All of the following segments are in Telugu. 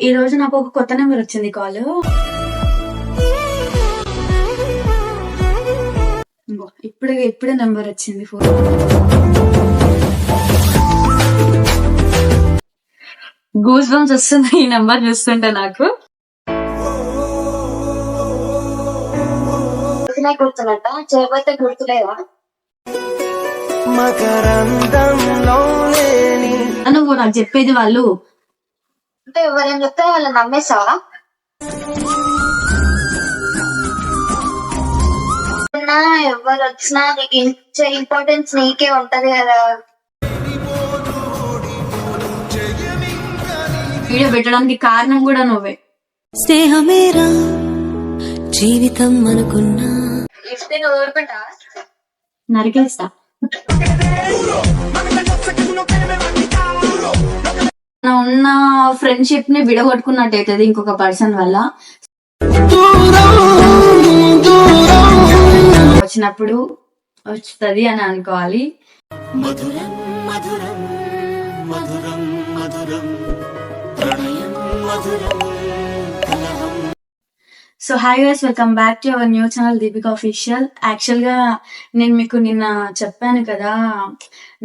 ఈ రోజు నాకు ఒక కొత్త నెంబర్ వచ్చింది కాల్. ఇప్పుడే ఇప్పుడే నెంబర్ వచ్చింది ఫోన్ గూస్ బంప్స్ వస్తుంది ఈ నెంబర్ చూస్తుంటే నాకు. గుర్తునే గుర్తున్నట్ట చేయబోతే లేని నువ్వు నాకు చెప్పేది వాళ్ళు అంటే ఎవరేం చెప్తే వాళ్ళని నమ్మేసావా ఎవరు వచ్చినా నీకు ఇచ్చే ఇంపార్టెన్స్ నీకే ఉంటది కదా. వీడియో పెట్టడానికి కారణం కూడా నువ్వే. స్నేహమేరా జీవితం అనుకున్నా. ఇస్తే నువ్వు ఊరుకుంటావా? నరికేస్తా. నా ఉన్న ఫ్రెండ్షిప్ని అవుతుంది ఇంకొక పర్సన్ వల్ల. వచ్చినప్పుడు వస్తుంది అని అనుకోవాలి. So hi guys welcome back to our new channel Deepika official యాక్చువల్గా నేను మీకు నిన్న చెప్పాను కదా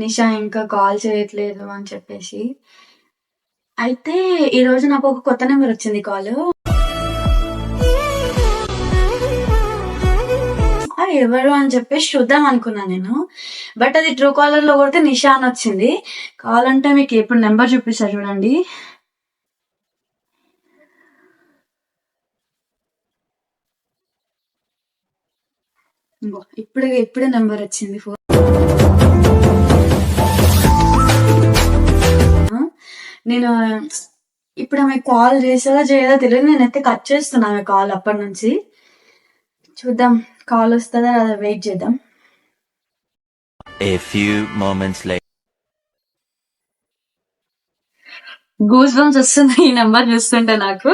నిషా ఇంకా కాల్ చేయట్లేదు అని చెప్పేసి. అయితే ఈ రోజు నాకు ఒక కొత్త నెంబర్ వచ్చింది కాల్. ఎవరు అని చెప్పేసి చూద్దాం అనుకున్నా నేను. బట్ అది ట్రూ కాలర్లో కొడితే నిషా అని వచ్చింది. కావాలంటే మీకు ఇప్పుడు నెంబర్ చూపిస్తా చూడండి. ఇప్పుడు ఇప్పుడే ఇప్పుడే నెంబర్ వచ్చింది ఫోన్ నేను ఇప్పుడు ఆమె కాల్ చేసేదా చేయదా తెలియదు. నేనైతే కట్ చేస్తున్నా ఆమె కాల్ అప్పటి నుంచి. చూద్దాం కాల్ వస్తుందా లేదా వెయిట్ చేద్దాం. A few moments later. Goose bumps వస్తుంది ఈ నెంబర్ చూస్తుంటే నాకు.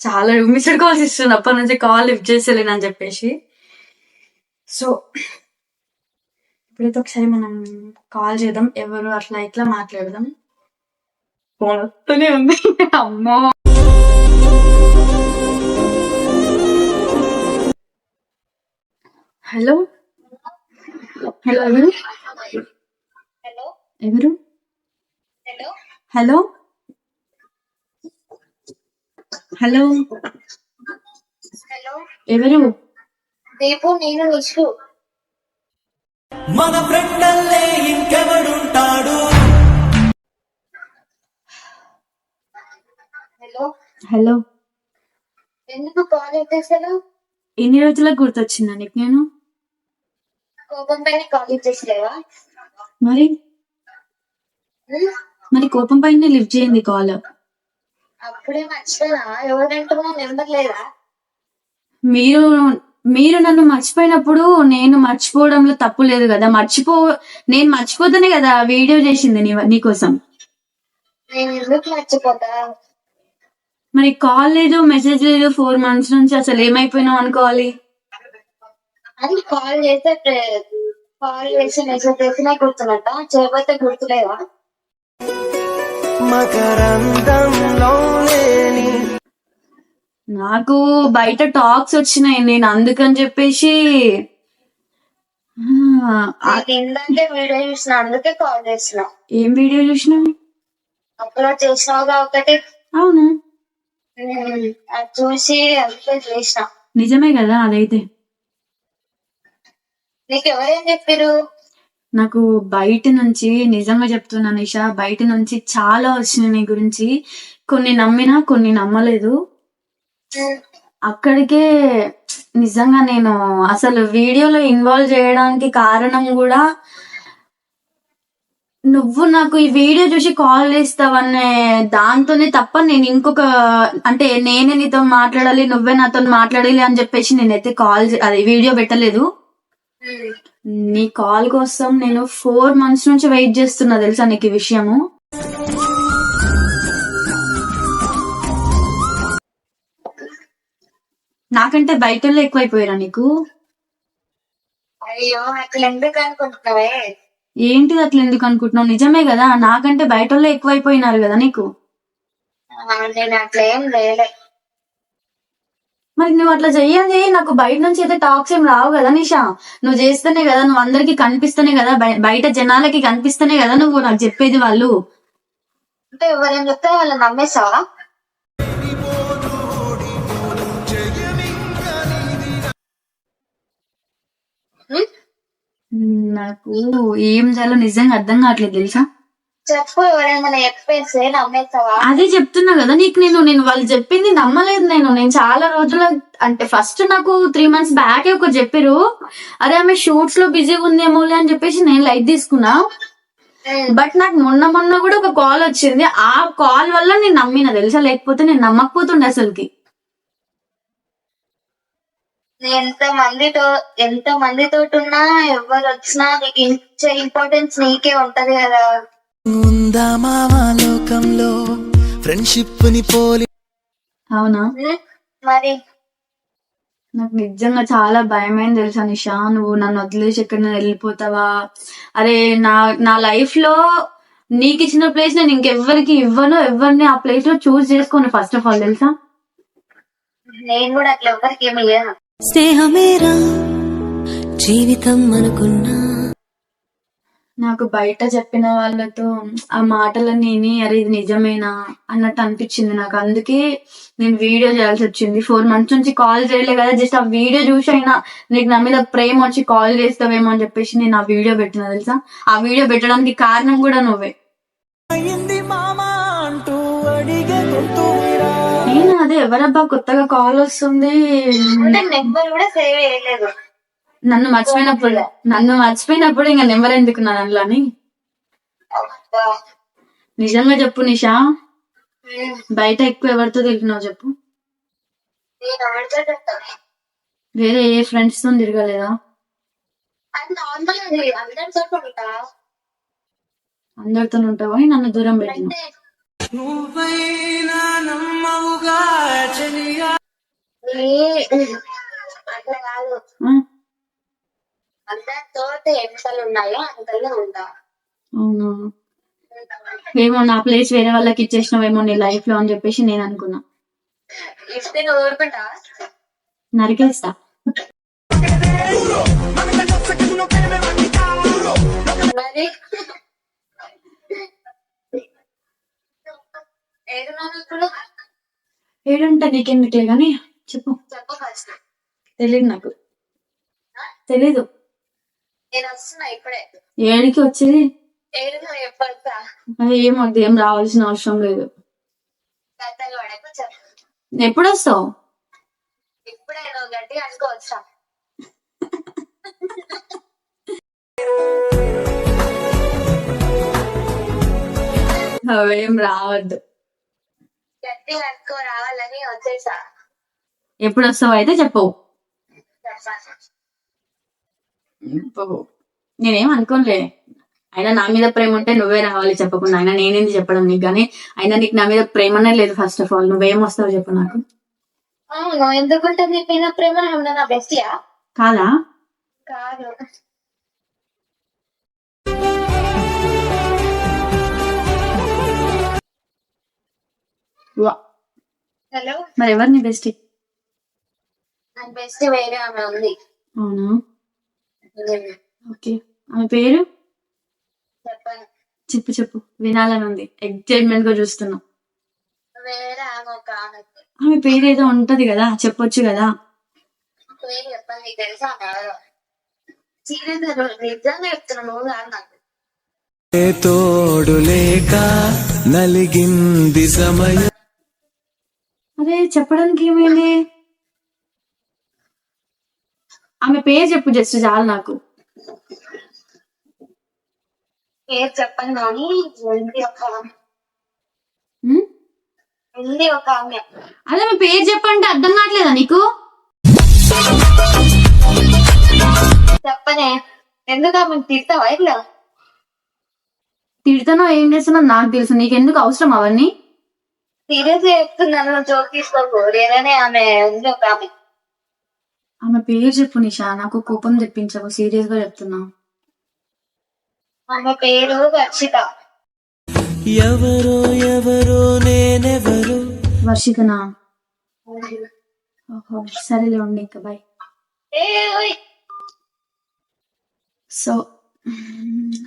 చాలా మిస్డ్ కాల్స్ ఇస్తుంది. అప్పటి నుంచి కాల్ లిఫ్ట్ చేసేలేను అని చెప్పేసి. సో ఇప్పుడైతే ఒకసారి మనం కాల్ చేద్దాం. ఎవరు అట్లా ఇట్లా మాట్లాడదాం. ఫోన్ వస్తూనే ఉంది. అమ్మో! హలో? హలో ఎవరు? హలో? ఎవరు? హలో? హలో? హలో? హలో? ఎవరు? దీపు నేను నిషు. మన ఫ్రెండల్లే ఇంకెవడుంటాడు? హలో. హలో. ఎందుకు కాల్ ఎత్తేసాను ఎన్ని రోజులకు గుర్తొచ్చిందా నీకు నేను? కోపం పైన కాల్ ఎత్తేసలేవా మరి? మరి కోపం పైన లిఫ్ట్ చేయండి కాల్. అప్పుడే మర్చిపోయినా. ఎవరంటున్నా నెంబర్ లేదా? మీరు మీరు నన్ను మర్చిపోయినప్పుడు నేను మర్చిపోవడంలో తప్పు లేదు కదా. మర్చిపో నేను మర్చిపోతేనే కదా వీడియో చేసింది నీ నీకోసం మరి కాల్ లేదు మెసేజ్ లేదు ఫోర్ మంత్స్ నుంచి అసలు ఏమైపోయినావు అనుకోవాలి? అది కాల్ చేస్తే కాల్ చేసి మెసేజ్ చేసినా గుర్తున్నట్ట? చేయబోతే గుర్తులేవా మకరందంలో లేని నాకు బయట టాక్స్ వచ్చినాయి నేను అందుకని చెప్పేసి ఇందాకే వీడియో చూసిన అందుకే కాల్ చేసిన. ఏం వీడియో చూసినావు? అప్లోడ్ చేసినావుగా ఒకటి? అవును. అది చూసి అందుకే చేసిన. నిజమే కదా అదైతే? నీకు ఎవరేం చెప్పారు నాకు బయట నుంచి నిజంగా చెప్తున్నా నిషా బయట నుంచి చాలా వచ్చినాయి నీ గురించి. కొన్ని నమ్మినా కొన్ని నమ్మలేదు. అక్కడికే నిజంగా నేను అసలు వీడియోలో ఇన్వాల్వ్ చేయడానికి కారణం కూడా నువ్వు నాకు ఈ వీడియో చూసి కాల్ చేస్తావనే దాంతోనే తప్ప నేను ఇంకొక అంటే నేనే నీతో మాట్లాడాలి నువ్వే నాతో మాట్లాడాలి అని చెప్పేసి నేనైతే కాల్ అది వీడియో పెట్టలేదు. నీ కాల్ కోసం నేను ఫోర్ మంత్స్ నుంచి వెయిట్ చేస్తున్నా తెలుసా నీకు ఈ విషయము? నాకంటే బయటలో ఎక్కువైపోయారా నీకు? అయ్యో అట్లా ఎందుకు అనుకుంటున్నావే? ఏంటిది అట్లా ఎందుకు అనుకుంటున్నావు? నిజమే కదా నాకంటే బయట ఎక్కువైపోయినారు కదా నీకు? నేను అట్లా ఏం లేలే మరి నువ్వు అట్లా చెయ్యాలి నాకు బయట నుంచి అయితే టాక్స్ ఏం రావు కదా నిషా. నువ్వు చేస్తేనే కదా నువ్వు అందరికి కనిపిస్తేనే కదా బయ- బయట జనాలకి కనిపిస్తేనే కదా నువ్వు నాకు చెప్పేది వాళ్ళు. అంటే ఎవరైనా చెప్తే వాళ్ళు నమ్మేస్తావా నాకు ఏం చేయాలో నిజంగా అర్థం కావట్లేదు తెలుసా? చెప్పు ఎవరైనా చెప్పేస్తే నమ్మేస్తావా? అదే చెప్తున్నా కదా నీకు నేను నేను వాళ్ళు చెప్పింది నమ్మలేదు నేను. నేను చాలా రోజుల అంటే ఫస్ట్ నాకు త్రీ మంత్స్ బ్యాక్ ఒక చెప్పారు అరే ఆమె షూట్స్లో బిజీగా ఉందేమోలే అని చెప్పేసి నేను లైట్ తీసుకున్నా. బట్ నాకు మొన్న మొన్న కూడా ఒక కాల్ వచ్చింది. ఆ కాల్ వల్ల నేను నమ్మిన తెలుసా? లేకపోతే నేను నమ్మకపోతుండే అసలుకి. ఎంత మందితో ఎంత మందితో ఉన్నా ఎవరు వచ్చినా నీకు ఇచ్చే ఇంపార్టెన్స్ నీకే ఉంటది కదా. ఉందా మావా లోకంలో ఫ్రెండ్షిప్ని పోలి అవునా? మరి? నాకు నిజంగా చాలా భయమైంది తెలుసా నిషా. నువ్వు నన్ను వదిలేసి ఎక్కడ వెళ్ళిపోతావా? అరే నా నా లైఫ్లో నీకు ఇచ్చిన ప్లేస్ నేను ఇంకెవ్వరికి ఇవ్వను. ఎవరిని ఆ ప్లేస్లో చూస్ చేసుకోను ఫస్ట్ ఆఫ్ ఆల్ తెలుసా? నేను కూడా అట్లా ఎవరికి ఏమి స్నేహమేరా? జీవితం అనుకున్నా. నాకు బయట చెప్పిన వాళ్ళతో ఆ మాటలన్నీ విని అరే ఇది నిజమేనా? అన్నట్టు అనిపించింది నాకు. అందుకే నేను వీడియో చేయాల్సి వచ్చింది. ఫోర్ మంత్స్ నుంచి కాల్ చేయలే కదా జస్ట్ ఆ వీడియో చూసి అయినా నీకు నా మీద ప్రేమ వచ్చి కాల్ చేస్తావేమో అని చెప్పేసి నేను ఆ వీడియో పెట్టిన తెలుసా? ఆ వీడియో పెట్టడానికి కారణం కూడా నువ్వే. అదే ఎవరబ్బా కొత్తగా కాల్ వస్తుంది? నెంబర్ కూడా సేవ్ చేయలేదు. నన్ను మర్చిపోయినప్పుడు నన్ను మర్చిపోయినప్పుడు ఇంకా నెంబర్ ఎందుకు నా దాంట్లో అని. నిజంగా చెప్పు నిషా. బయట ఎక్కువ ఎవరితో తిరిగినావు చెప్పు. వేరే ఏ ఫ్రెండ్స్తో తిరగలేదా? అందరితో ఉంటా. అందరితో ఉంటావా? నన్ను దూరం పెట్టిన నువ్వైనా నమ్మవుగా చెలియా. ఏ- అట్లా కాదు. ఆ, అందరితో ఎంతలు ఉన్నాయో అంతలో ఉంటా. అవునా? ఏమో నా ప్లేస్ వేరే వాళ్ళకి ఇచ్చేసినావేమో నీ లైఫ్లో అని చెప్పేసి నేను అనుకున్నా. ఇస్తే నువ్వు ఊరుకుంటా నరికేస్తా. మరి ఏడున్నాను ఇప్పుడు ఏడుంటా నీకెందుకులే గాని చెప్పు. చెప్పు నాకు. తెలీదు. నేను ఏడికి వచ్చేది? ఏడు వద్దు ఏం రావాల్సిన అవసరం లేదు. ఎప్పుడు వస్తావు ఇప్పుడే గట్టిగా అవేం రావద్దు. గట్టిగా అనుకో రావాలని వచ్చేసా ఎప్పుడు వస్తావు అయితే చెప్పు. నేనేం అనుకోనులే. అయినా నా మీద ప్రేమ ఉంటే నువ్వే రావాలి చెప్పకుండా. అయినా నేనేంది చెప్పడం నీకు కానీ అయినా నీకు నా మీద ప్రేమనే లేదు ఫస్ట్ ఆఫ్ ఆల్ నువ్వేం వస్తావు చెప్పు నాకు. అవును ఎందుకంటే నీ పైన ప్రేమ? నా బెస్టియా కాదా? కాదు. వా. హలో మరి ఎవరు నీ బెస్ట్ నా బెస్ట్ వేరే ఆమె ఉంది. అవునా? ఓకే. ఆమె పేరు? చెప్పాను చెప్పు చెప్పు. వినాలని ఉంది. ఎక్సైట్మెంట్గా చూస్తున్నా. వేరే ఆమె ఒక ఆమె. ఆమె పేరు ఏదో ఉంటది కదా చెప్పొచ్చు కదా. పేరు చెప్పాను నీకు తెలుసా? తోడు లేక నలిగింది సమయం. అరే చెప్పడానికి ఏమైంది? ఆమె పేరు చెప్పు జస్ట్ చాలు నాకు. పేరు చెప్పాను కానీ ఉంది ఒక ఆమె ఉమ్? ఉంది ఒక ఆమె? అదే ఆమె పేరు చెప్పంటే అర్థం కావట్లేదా నీకు? చెప్పనే. ఎందుకు ఆమె తిడతావా ఇట్లా? తిడతానో ఏం చేస్తానో నాకు తెలుసు. నీకెందుకు అవసరం అవన్నీ? సీరియస్ చెప్తున్నాను జోక్ తీసుకోకు. లేదనే ఆమె ఉంది ఒక ఆమె. ఆమె పేరు చెప్పు నిషా నాకు కోపం తెప్పించవు సీరియస్గా చెప్తున్నా. ఆమె పేరు వర్షిత ఎవరో ఎవరో నేనెవరో? వర్షికనా ఓహో సరేలే ఉండి ఇంకా బాయ్. సో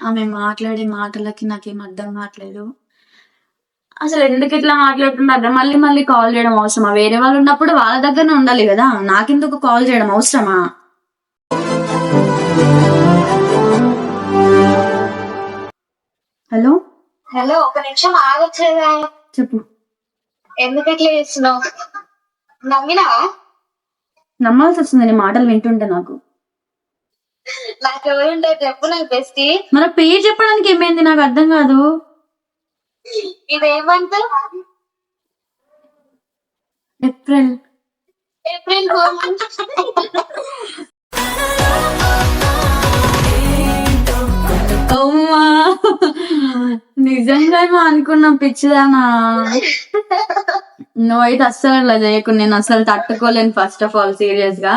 ఆమె మాట్లాడే మాటలకి నాకేం అర్థం కావట్లేదు. అసలు ఎందుకు ఇట్లా మాట్లాడుతున్నారు మళ్ళీ మళ్ళీ కాల్ చేయడం అవసరమా? వేరే వాళ్ళు ఉన్నప్పుడు వాళ్ళ దగ్గరనే ఉండాలి కదా. నాకెందుకు కాల్ చేయడం అవసరమా? హలో? హలో ఒక నిమిషం ఆగొచ్చేదా? చెప్పు. ఎందుకు ఇట్లా చేస్తున్నావు? నమ్మినా నమ్మాల్సి వస్తుంది నీ మాటలు వింటుంటే నాకు. నాకు ఎవరుంటారు చెప్పు నాకు బెస్ట్. మన పేరు చెప్పడానికి ఏమైంది? నాకు అర్థం కాదు. ఇదేమంత ఏప్రిల్. ఏప్రిల్ అమ్మా. నిజంగా ఏమో అనుకున్నాం పిచ్చిదానా? నువ్వైతే అస్సలు అలా చేయకు. నేను అసలు తట్టుకోలేను ఫస్ట్ ఆఫ్ ఆల్ సీరియస్గా.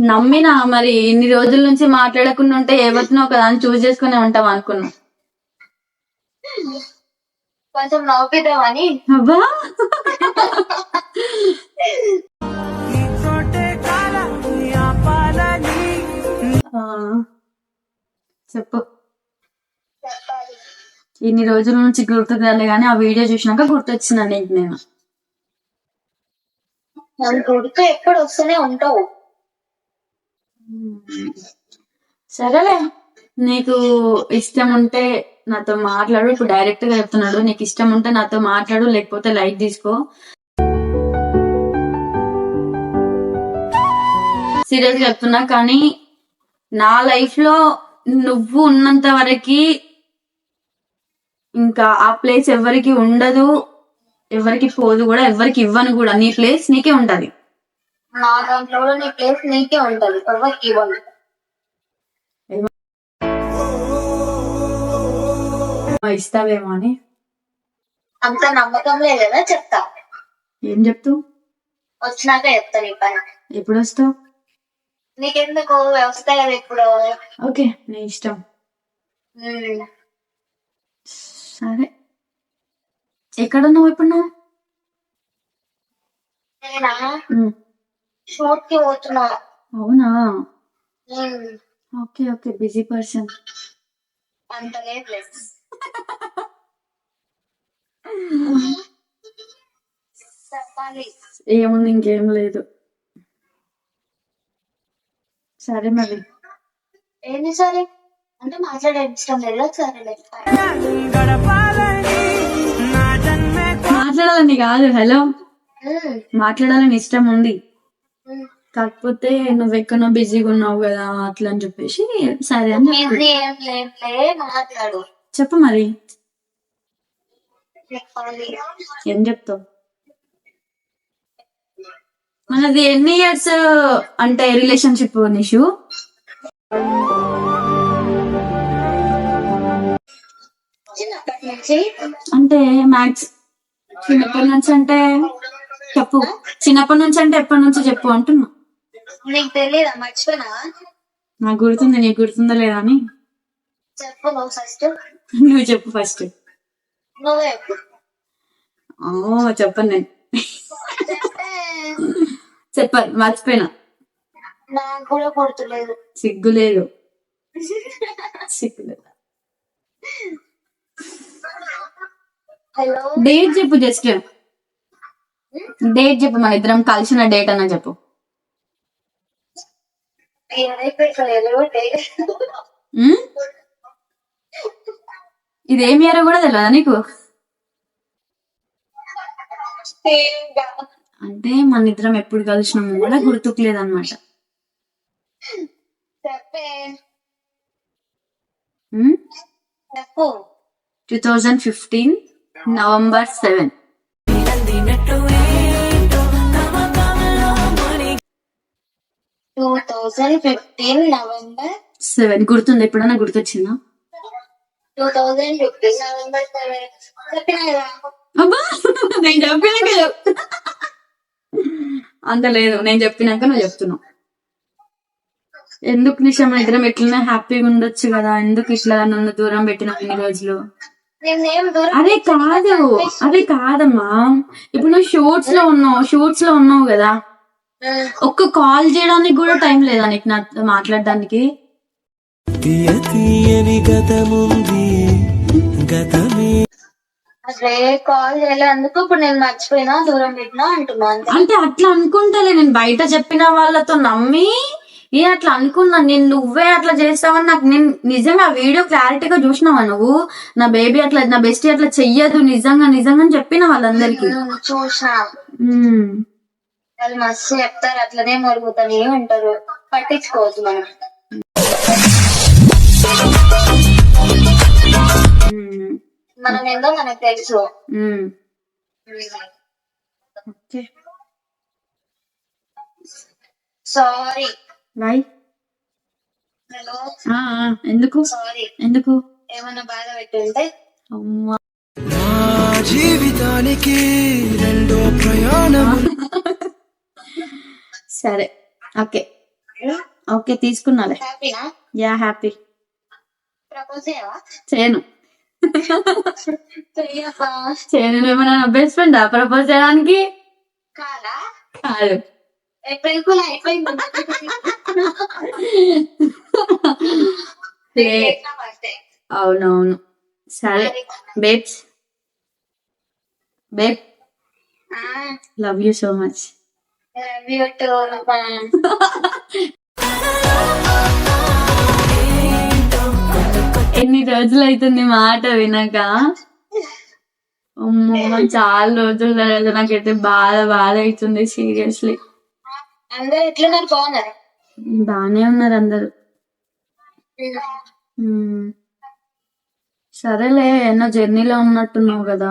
నమ్మినా మరి? ఇన్ని రోజుల నుంచి మాట్లాడకుండా ఉంటే ఏవత్నో కదా అని చూస్ చేసుకునే ఉంటాం అనుకున్నా? కొంచెం నవ్వుపిద్దామని అబ్బా. చెప్పు. ఇన్ని రోజుల నుంచి గుర్తుకురాలే కానీ ఆ వీడియో చూసినాక గుర్తొచ్చిందా నీకు నేను. గుర్తు ఎప్పుడు వస్తూనే ఉంటావు. సరేలే. నీకు ఇష్టం ఉంటే నాతో మాట్లాడు. ఇప్పుడు డైరెక్ట్గా చెప్తున్నాడు. నీకు ఇష్టం ఉంటే నాతో మాట్లాడు లేకపోతే లైట్ తీసుకో. సీరియస్ చెప్తున్నా కానీ నా లైఫ్లో నువ్వు ఉన్నంత వరకి ఇంకా ఆ ప్లేస్ ఎవరికి ఉండదు ఎవరికి పోదు కూడా ఎవరికి ఇవ్వను కూడా. నీ ప్లేస్ నీకే ఉంటది. నా దాంట్లో కూడా నీ ప్లేస్ నీకే ఉంటది. ఎవరికి ఇవ్వను. ఇస్తావేమో అని. అంత నమ్మకం లేదు కదా చెప్తా. ఏం చెప్తావు? వచ్చినాక చెప్తా నీ పని. ఎప్పుడు వస్తావు నీకెందుకు? వస్తాయి కదా ఇప్పుడు. ఓకే నీ ఇష్టం. సరే. ఇప్పుడు నువ్వు? నేనా? ఉమ్, షూట్కి పోతున్నా. అవునా. Okay okay busy person. అంత లేదు. ఏముంది ఇంకేం లేదు. సరే మరి. ఏంటి సరే? అంటే మాట్లాడే ఇష్టం లేదు. సరే మాట్లాడాలని కాదు. హలో? మాట్లాడాలని ఇష్టం ఉంది. కాకపోతే నువ్వు ఎక్కడో బిజీగా ఉన్నావు కదా అట్లా అని చెప్పేసి సరే అని మాట్లాడు. చెప్పు మరి. ఏం చెప్తావు? మనది ఎన్ని ఇయర్స్ అంటే రిలేషన్షిప్ నిషు? అంటే మ్యాథ్స్. చిన్నప్పటి నుంచి అంటే చెప్పు. చిన్నప్పటి నుంచి అంటే ఎప్పటి నుంచి చెప్పు అంటున్నా. నీకు తెలియదా మర్చిపోయినా నాకు గుర్తుంది నీకు గుర్తుందా లేదా అని. చెప్పు ఫస్ట్. నువ్వు చెప్పు ఫస్ట్ ఓ చెప్పను నేను చెప్పాలి మర్చిపోయినా. నాకు కూడా గుర్తులేదు. సిగ్గు లేదు. సిగ్గు లేదు. హలో? డేట్ చెప్పు జస్ట్. డేట్ చెప్పు మన ఇద్దరం కలిసిన డేట్ అన్న చెప్పు. ఏదైపోయలేదు ఉమ్? ఇదేం ఇయర్ కూడా తెలియదా నీకు? అంటే మన ఇద్దరం ఎప్పుడు కలిసినాము కూడా గుర్తుకు లేదనమాట చెప్పు. Two thousand fifteen November seven two thousand fifteen November seven గుర్తుంది? ఎప్పుడన్నా గుర్తొచ్చిందా? Two thousand fifteen November seven చెప్పినా కదా అబ్బా నేను చెప్పినాక చెప్ అంత లేదు నేను చెప్పినాక నువ్వు చెప్తున్నావు. ఎందుకు నిషా మన ఇద్దరం ఎట్లనే హ్యాపీగా ఉండొచ్చు కదా? ఎందుకు ఇట్లా నన్ను దూరం పెట్టిన ఇన్ని రోజులు? అదే కాదు అదే కాదమ్మా. ఇప్పుడు నువ్వు షూట్స్లో ఉన్నావు షూట్స్లో ఉన్నావు కదా. ఒక్క కాల్ చేయడానికి కూడా టైం లేదా నీకు నాతో మాట్లాడడానికి? తీయ తీయని గతముంది గతమే. అసలే కాల్ చేయలేందుకు ఇప్పుడు నేను మర్చిపోయినా దూరం పెట్టినా అంటున్నా అంతే. అంటే అట్లా అనుకుంటలే. నేను బయట చెప్పిన వాళ్ళతో నమ్మి నేను అట్లా అనుకున్నా? నేను నువ్వే అట్లా చేస్తావని నాకు నేను నిజంగా వీడియో క్లారిటీగా చూసినావా నువ్వు? నా బేబీ అట్లా నా బెస్టీ అట్లా చెయ్యదు. నిజంగా నిజంగా అని చెప్పిన వాళ్ళందరికి. చూసినా. ఉమ్. వాళ్ళు మస్తు చెప్తారు. అట్లనే మరుగుతానే ఉంటారు పట్టించుకోవద్దు మనం. మనం ఏందో మనకు తెలుసు. సారీ. బాయ్. హలో. ఆ, ఆ, ఎందుకు? సారీ. ఎందుకు? ఏమన్నా బాధ పెట్టుంటే అమ్మా. నా జీవితానికి రెండో ప్రయాణం. సరే. ఓకే. ఓకే తీసుకున్నాలే. Yeah happy. చేయను. బెస్ట్ ఫ్రెండ్ ప్రపోజ్ చేయడానికి? కాదా? కాదు. ఏప్రిల్ కూడా అయిపోయింది. లే- అవునవును. సరే. Babes babe love you so much ఎన్ని రోజులు అవుతుంది మాట వినక? చాలా రోజులు తర్వాత నాకైతే బాధ బాధ అవుతుంది సీరియస్లీ. అందరూ ఎట్లున్నారు? బాగున్నారు? బానే ఉన్నారు అందరు. సరేలే ఎన్నో జర్నీలో ఉన్నట్టున్నావు కదా.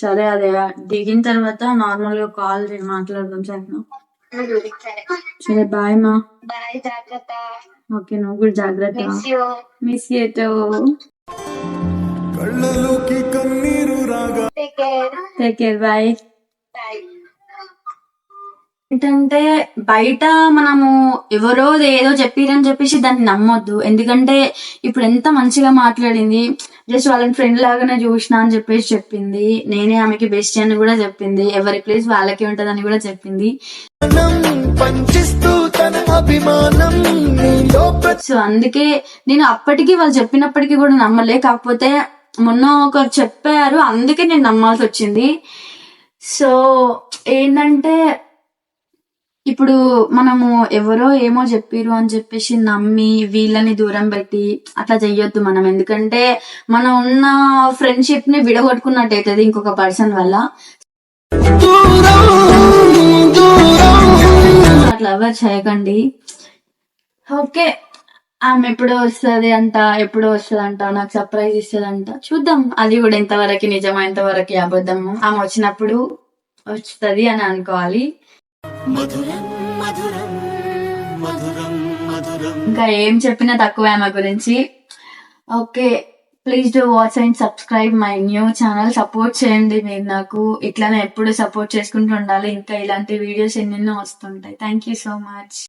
సరే అదే దిగిన తర్వాత నార్మల్గా కాల్ చేసి మాట్లాడదాం సరేనా? సరే. సరే బాయ్ మా. బాయ్ జాగ్రత్త. ఓకే నువ్వు కూడా జాగ్రత్త. మిస్ కళ్ళలోకి కన్నీరు రాగా take care take care bye ఏంటంటే బయట మనము ఎవరో ఏదో చెప్పిరని చెప్పేసి దాన్ని నమ్మొద్దు. ఎందుకంటే ఇప్పుడు ఎంత మంచిగా మాట్లాడింది. జస్ట్ వాళ్ళని ఫ్రెండ్ లాగానే చూసిన అని చెప్పేసి చెప్పింది. నేనే ఆమెకి బెస్ట్ అని కూడా చెప్పింది. ఎవరి ప్లేస్ వాళ్ళకి ఉంటదని కూడా చెప్పింది. పంచిస్తూ సో అందుకే నేను అప్పటికి వాళ్ళు చెప్పినప్పటికీ కూడా నమ్మలే. కాకపోతే మొన్న ఒకరు చెప్పారు అందుకే నేను నమ్మాల్సి వచ్చింది. సో ఏంటంటే ఇప్పుడు మనము ఎవరో ఏమో చెప్పిరు అని చెప్పేసి నమ్మి వీళ్ళని దూరం పెట్టి అట్లా చెయ్యొద్దు మనం. ఎందుకంటే మనం ఉన్న ఫ్రెండ్షిప్ని విడగొట్టుకున్నట్టు అవుతుంది ఇంకొక పర్సన్ వల్ల. ఎవరు చేయకండి. ఓకే ఆమె ఎప్పుడో వస్తుంది అంట ఎప్పుడో వస్తుంది అంట నాకు సర్ప్రైజ్ ఇస్తుంది అంట చూద్దాం అది కూడా ఎంతవరకు నిజమా ఎంతవరకు అబద్ధము? ఆమె వచ్చినప్పుడు వస్తుంది అని అనుకోవాలి. ఇంకా ఏం చెప్పినా తక్కువ ఆమె గురించి. Okay please do watch and subscribe my new channel support చేయండి మీరు నాకు. ఇట్లానే ఎప్పుడు సపోర్ట్ చేసుకుంటూ ఉండాలి. ఇంకా ఇలాంటి వీడియోస్ ఎన్నెన్నో వస్తుంటాయి. Thank you so much